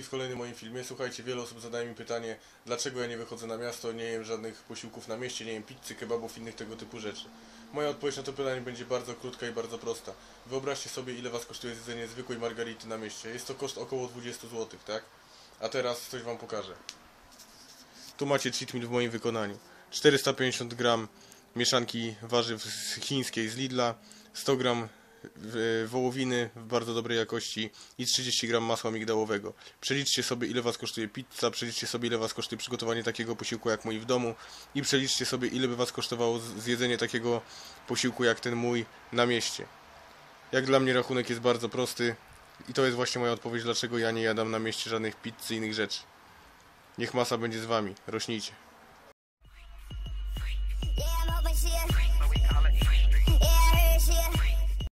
w kolejnym moim filmie. Słuchajcie, wiele osób zadaje mi pytanie, dlaczego ja nie wychodzę na miasto, nie jem żadnych posiłków na mieście, nie jem pizzy, kebabów, innych tego typu rzeczy. Moja odpowiedź na to pytanie będzie bardzo krótka i bardzo prosta. Wyobraźcie sobie, ile was kosztuje zjedzenie zwykłej margarity na mieście. Jest to koszt około 20 zł, tak? A teraz coś wam pokażę. Tu macie cheat meal w moim wykonaniu. 450 gram mieszanki warzyw chińskiej z Lidla, 100 gram wołowiny w bardzo dobrej jakości i 30 gram masła migdałowego. Przeliczcie sobie ile was kosztuje pizza, przeliczcie sobie ile was kosztuje przygotowanie takiego posiłku jak mój w domu i przeliczcie sobie ile by was kosztowało zjedzenie takiego posiłku jak ten mój na mieście. Jak dla mnie rachunek jest bardzo prosty i to jest właśnie moja odpowiedź dlaczego ja nie jadam na mieście żadnych pizzy i innych rzeczy. Niech masa będzie z wami. Rośnijcie.